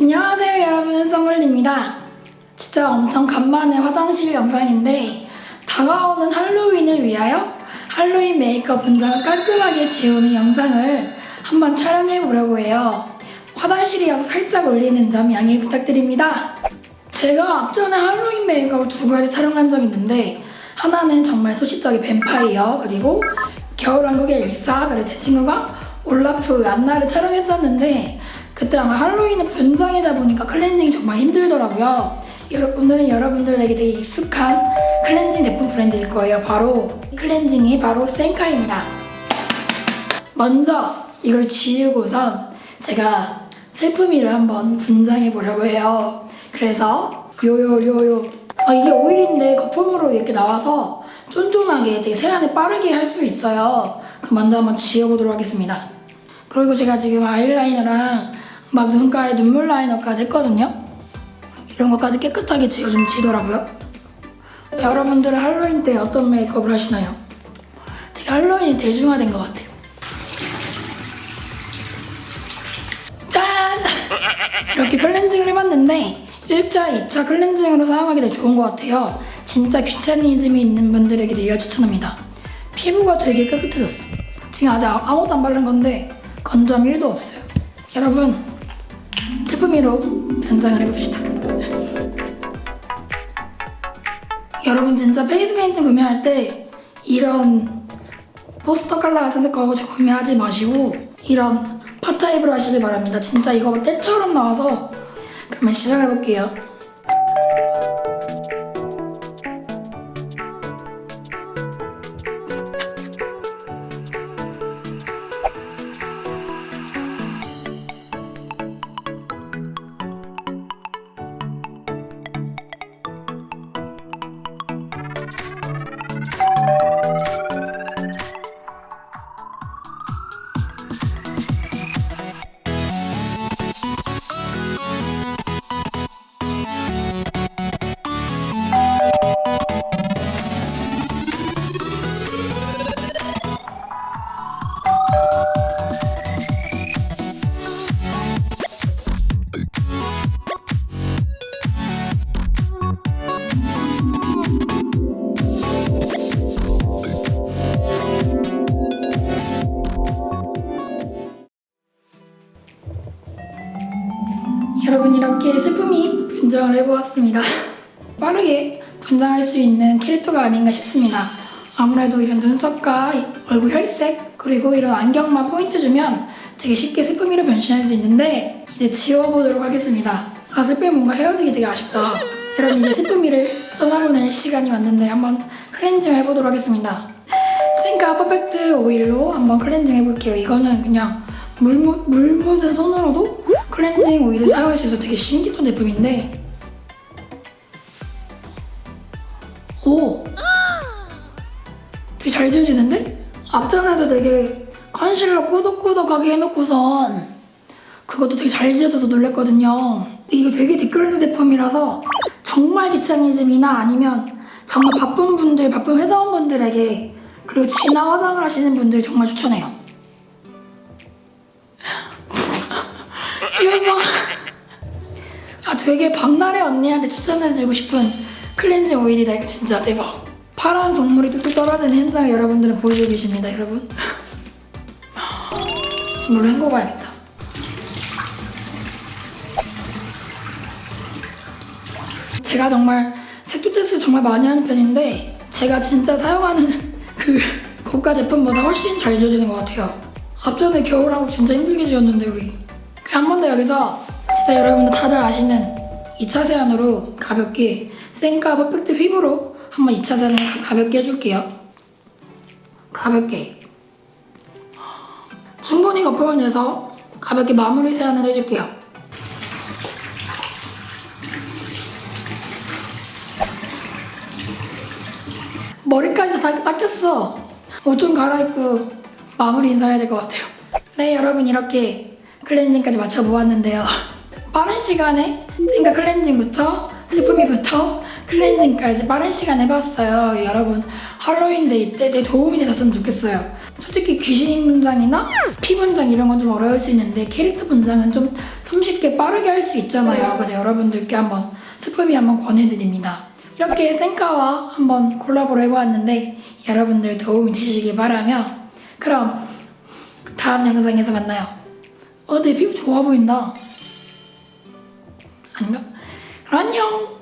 안녕하세요 여러분. 썸블리입니다. 진짜 엄청 간만에 화장실 영상인데 다가오는 할로윈을 위하여 할로윈 메이크업 분장을 깔끔하게 지우는 영상을 한번 촬영해 보려고 해요. 화장실이어서 살짝 올리는 점 양해 부탁드립니다. 제가 앞전에 할로윈 메이크업을 두 가지 촬영한 적이 있는데 하나는 정말 소시적인 뱀파이어 그리고 겨울왕국의 일사 그리고 제 친구가 올라프 안나를 촬영했었는데 그때 아마 할로윈은 분장이다 보니까 클렌징이 정말 힘들더라고요 오늘은 여러분들에게 되게 익숙한 클렌징 제품 브랜드일 거예요 바로 클렌징이 바로 센카입니다 먼저 이걸 지우고선 제가 슬픔이를 한번 분장해 보려고 해요. 그래서 요요요요 아, 이게 오일인데 거품으로 이렇게 나와서 쫀쫀하게 되게 세안을 빠르게 할 수 있어요. 그 먼저 한번 지워보도록 하겠습니다. 그리고 제가 지금 아이라이너랑 막 눈가에 눈물 라이너까지 했거든요. 이런 것까지 깨끗하게 지워주면 지더라고요. 여러분들은 할로윈 때 어떤 메이크업을 하시나요? 되게 할로윈이 대중화된 것 같아요. 짠! 이렇게 클렌징을 해봤는데 1차, 2차 클렌징으로 사용하기 되게 좋은 것 같아요. 진짜 귀차니즘이 있는 분들에게 되게 추천합니다. 피부가 되게 깨끗해졌어. 지금 아직 아- 아무것도 안 바른 건데 건조함 1도 없어요. 여러분, 제품미로 변장을 해봅시다. 여러분 진짜 페이스 페인팅 구매할 때 이런 포스터 컬러 같은 색거 구매하지 마시고 이런 파 타입으로 하시길 바랍니다. 진짜 이거 때처럼 나와서 그러면 시작해볼게요. 분장을 해보았습니다. 빠르게 분장할 수 있는 캐릭터가 아닌가 싶습니다. 아무래도 이런 눈썹과 이- 얼굴 혈색 그리고 이런 안경만 포인트 주면 되게 쉽게 슬픔이로 변신할 수 있는데 이제 지워보도록 하겠습니다. 아 슬픔이 뭔가 헤어지기 되게 아쉽다. 여러분 이제 슬픔이를 떠나보낼 시간이 왔는데 한번 클렌징 해보도록 하겠습니다. 생카 퍼펙트 오일로 한번 클렌징 해볼게요. 이거는 그냥 물, 묻- 물 묻은 손으로도 클렌징 오일을 사용할 수 있어서 되게 신기한 제품인데 오! 되게 잘 지워지는데? 앞전에도 되게 컨실러 꾸덕꾸덕하게 해놓고선 그것도 되게 잘 지워져서 놀랬거든요. 이거 되게 디클렌즈 제품이라서 정말 귀차니즘이나 아니면 정말 바쁜 분들, 바쁜 회사원분들에게 그리고 진화 화장을 하시는 분들 정말 추천해요. 이거 봐. 아 되게 박나래 언니한테 추천해주고 싶은 클렌징 오일이다 이거 진짜 대박. 파란 국물이 뚝뚝 떨어지는 현장을 여러분들은 보여주고 계십니다 여러분. 물로 헹궈봐야겠다. 제가 정말 색조 테스트를 정말 많이 하는 편인데 제가 진짜 사용하는 그 고가 제품보다 훨씬 잘 지워지는 것 같아요. 앞전에 겨울하고 진짜 힘들게 지웠는데 우리 한 번 더 여기서 진짜 여러분들 다들 아시는 2차 세안으로 가볍게 생카 퍼펙트 휘브로 한번 2차 세안을 가- 가볍게 해줄게요. 가볍게 충분히 거품을 내서 가볍게 마무리 세안을 해줄게요. 머리까지 다 닦였어. 옷 좀 갈아입고 마무리 인사해야 될 것 같아요. 네, 여러분 이렇게 클렌징까지 마쳐보았는데요. 빠른 시간에 생각 클렌징부터 슬픔이부터 클렌징까지 빠른 시간에 해봤어요. 여러분 할로윈 데 이 때 내 도움이 되셨으면 좋겠어요. 솔직히 귀신 분장이나 피 분장 이런 건 좀 어려울 수 있는데 캐릭터 분장은 좀 손쉽게 빠르게 할 수 있잖아요. 그래서 여러분들께 한번 스포미 한번 권해드립니다. 이렇게 생카와 한번 콜라보를 해보았는데 여러분들 도움이 되시길 바라며 그럼 다음 영상에서 만나요. 어, 내 피부 좋아 보인다. 아닌가? 그럼 안녕!